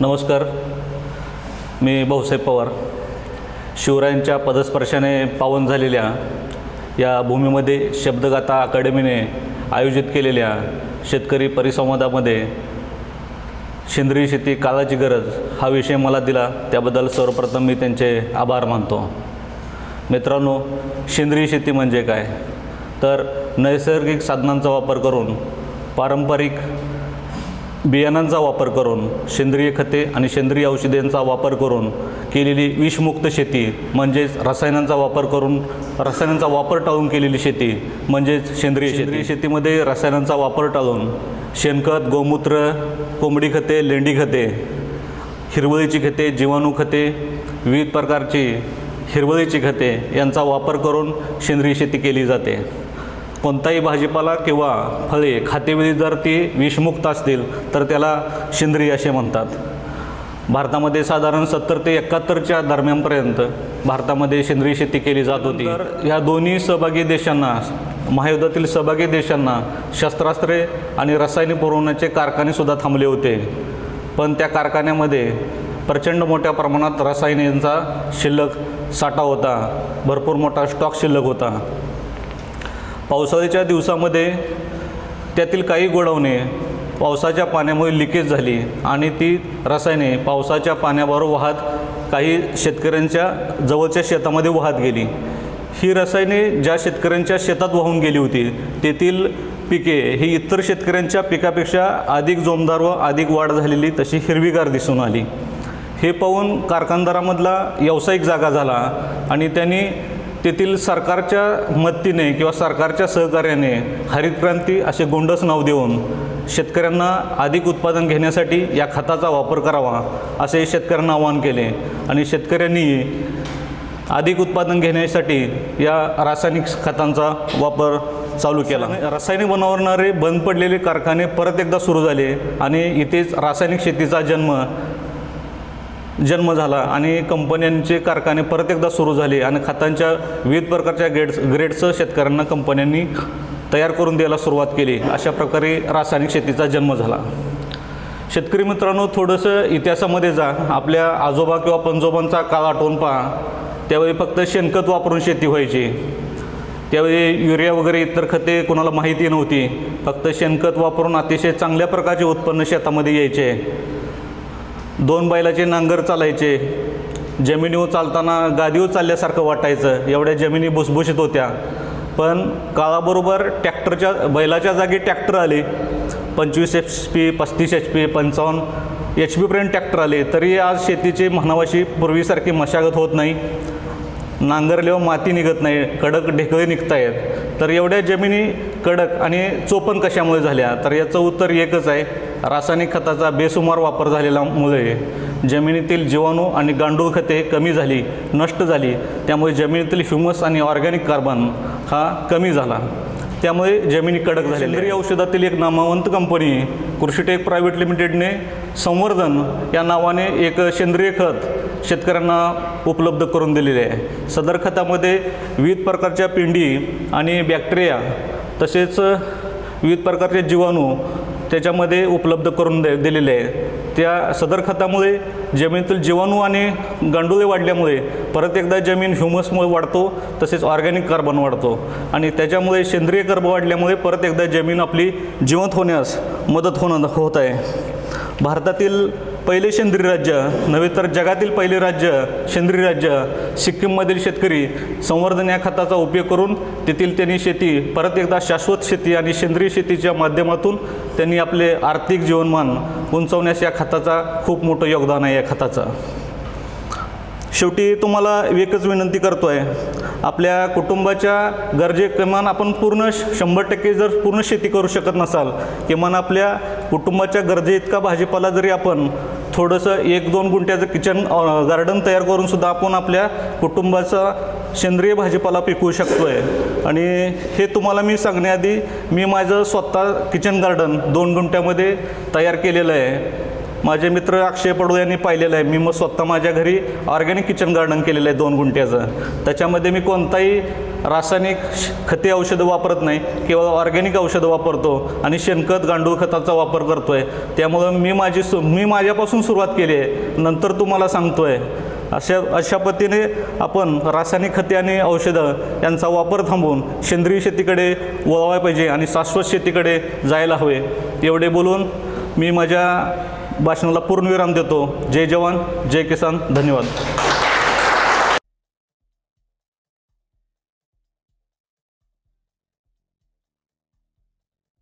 नमस्कार. मी भाऊसाहेब पवार. शिवरायांच्या पदस्पर्शाने पावन झालेल्या या भूमीमध्ये शब्दगाथा अकादमीने आयोजित केलेल्या शेतकरी परिसंवादामध्ये सेंद्रिय शेती काळाची गरज हा विषय मला दिला. त्याबद्दल सर्वप्रथम मी त्यांचे आभार मानतो. मित्रांनो सेंद्रिय शेती म्हणजे काय? तर नैसर्गिक साधनांचा वापर करून पारंपरिक बियाणांचा वापर करून सेंद्रिय खते आणि सेंद्रिय औषधांचा वापर करून केलेली विषमुक्त शेती म्हणजेच रसायनांचा वापर करून रसायनांचा वापर टाळून केलेली शेती म्हणजेच सेंद्रिय सेंद्रिय शेतीमध्ये रसायनांचा वापर टाळून शेणखत गोमूत्र कोंबडी खते लेंडी खते हिरवळीची खते जीवाणू खते विविध प्रकारची हिरवळीची खते यांचा वापर करून सेंद्रिय शेती केली जाते. कोणताही भाजीपाला किंवा फळे खातेवेळी जर ती विषमुक्त असतील तर त्याला सेंद्रिय असे म्हणतात. भारतामध्ये साधारण सत्तर ते एकाहत्तरच्या दरम्यानपर्यंत भारतामध्ये सेंद्रिय शेती केली जात होती. तर ह्या दोन्ही सहभागी देशांना महायुद्धातील सहभागी देशांना शस्त्रास्त्रे आणि रसायने पुरवण्याचे कारखानेसुद्धा थांबले होते. पण त्या कारखान्यामध्ये प्रचंड मोठ्या प्रमाणात रसायनांचा शिल्लक साठा होता. भरपूर मोठा स्टॉक शिल्लक होता. पावसाळ्याच्या दिवसामध्ये त्यातील काही गोडवणे पावसाच्या पाण्यामुळे लिकेज झाली आणि ती रसायने पावसाच्या पाण्याबरोबर वाहत काही शेतकऱ्यांच्या जवळच्या शेतामध्ये वाहत गेली. ही रसायने ज्या शेतकऱ्यांच्या शेतात वाहून गेली होती तेथील पिके ही इतर शेतकऱ्यांच्या पिकापेक्षा अधिक जोमदार व अधिक वाढ झालेली तशी हिरवीगार दिसून आली. हे पाहून कारखानदारामधला व्यावसायिक जागा झाला आणि त्यांनी तेथील सरकारच्या मदतीने किंवा सरकारच्या सहकार्याने हरित क्रांती असे गोंडस नाव देऊन शेतकऱ्यांना अधिक उत्पादन घेण्यासाठी या खताचा वापर करावा असे शेतकऱ्यांना आवाहन केले आणि शेतकऱ्यांनी अधिक उत्पादन घेण्यासाठी या रासायनिक खतांचा वापर चालू केला. रासायनिक बनवणारे बंद पडलेले कारखाने परत एकदा सुरू झाले आणि इथेच रासायनिक शेतीचा जन्म जन्म झाला आणि कंपन्यांचे कारखाने परत एकदा सुरू झाले आणि खतांच्या विविध प्रकारच्या ग्रेड्स ग्रेडचं शेतकऱ्यांना कंपन्यांनी तयार करून द्यायला सुरुवात केली. अशा प्रकारे रासायनिक शेतीचा जन्म झाला. शेतकरी मित्रांनो थोडंसं इतिहासामध्ये जा. आपल्या आजोबा किंवा पंजोबांचा काळ आठवून पहा. त्यावेळी फक्त शेणखत वापरून शेती व्हायची. त्यावेळी युरिया वगैरे इतर खते कोणाला माहिती नव्हती. फक्त शेणखत वापरून अतिशय चांगल्या प्रकारचे उत्पन्न शेतामध्ये यायचे. दोन बैलाचे नांगर चालायचे. जमिनीवर चालताना गादीवर चालल्यासारखं वाटायचं. एवढ्या जमिनी भुसभुशीत होत्या. पण काळाबरोबर ट्रॅक्टरच्या बैलाच्या जागी ट्रॅक्टर आले. पंचवीस एच पी पस्तीस एच पी पंचावन्न एच पीपर्यंत ट्रॅक्टर आले. तरी आज शेतीची म्हणावाशी पूर्वीसारखी मशागत होत नाही. नांगरल्यावर माती निघत नाही. कडक ढेकळे निघत आहेत तर एवढ्या जमिनी कडक आणि चोपण कशामुळे झाल्या? तर याचं उत्तर एकच आहे. रासायनिक खताचा बेसुमार वापर झालेल्यामुळे जमिनीतील जीवाणू आणि गांडूळ खते कमी झाली नष्ट झाली. त्यामुळे जमिनीतील ह्युमस आणि ऑर्गॅनिक कार्बन हा कमी झाला. त्यामुळे जमिनी कडक झाली सेंद्रिय औषधातील एक नामवंत कंपनी कृषीटेक प्रायव्हेट लिमिटेडने संवर्धन या नावाने एक सेंद्रिय खत शेतकऱ्यांना उपलब्ध करून दिलेले आहे. सदर खतामध्ये विविध प्रकारच्या पिंडी आणि बॅक्टेरिया तसेच विविध प्रकारचे जीवाणू त्याच्यामध्ये उपलब्ध करून दे दिलेले आहे. त्या सदर खतामुळे जमिनीतील जीवाणू आणि गांडुळे वाढल्यामुळे परत एकदा जमीन ह्युमसमुळे वाढतो तसेच ऑर्गॅनिक कार्बन वाढतो आणि त्याच्यामुळे सेंद्रिय कर्ब वाढल्यामुळे परत एकदा जमीन आपली जिवंत होण्यास मदत होणं होत आहे. भारतातील पहिले सेंद्रिय राज्य नव्हे तर जगातील पहिले राज्य सेंद्रिय राज्य सिक्कीममधील शेतकरी संवर्धन या खताचा उपयोग करून तेथील त्यांनी शेती परत एकदा शाश्वत शेती आणि सेंद्रिय शेतीच्या माध्यमातून त्यांनी आपले आर्थिक जीवनमान उंचवण्यास या खताचा खूप मोठं योगदान आहे या खताचं. शेवटी तुम्हाला एकच विनंती करतो आहे आपल्या कुटुंबाच्या गरजे किमान आपण पूर्ण शंभर टक्के जर पूर्ण शेती करू शकत नसाल किमान आपल्या कुटुंबाच्या गरजे इतका भाजीपाला जरी आपण थोडंसं एक दोन गुंठ्याचं किचन गार्डन तयार करूनसुद्धा आपण आपल्या कुटुंबाचा सेंद्रिय भाजीपाला पिकवू शकतो आहे आणि हे तुम्हाला मी सांगण्याआधी मी माझं स्वतः किचन गार्डन दोन गुंठ्यामध्ये तयार केलेलं आहे. माझे मित्र अक्षय पडू यांनी पाहिलेलं आहे. मी मग स्वतः माझ्या घरी ऑर्गॅनिक किचन गार्डन केलेलं आहे दोन गुंठ्याचं. त्याच्यामध्ये मी कोणताही रासायनिक श- खते औषधं वापरत नाही. केवळ ऑर्गॅनिक औषधं वापरतो आणि शेणखत गांडूळ खताचा वापर करतो आहे त्यामुळं मी माझी सु मी माझ्यापासून सुरुवात केली आहे. नंतर तुम्हाला सांगतो आहे अशा अशा पद्धतीने आपण रासायनिक खते आणि औषधं यांचा वापर थांबवून सेंद्रिय शेतीकडे वळवाय पाहिजे आणि शाश्वत शेतीकडे जायला हवे. एवढे बोलून मी माझ्या भाषणाला पूर्णविराम देतो. जय जवान जय किसान धन्यवाद.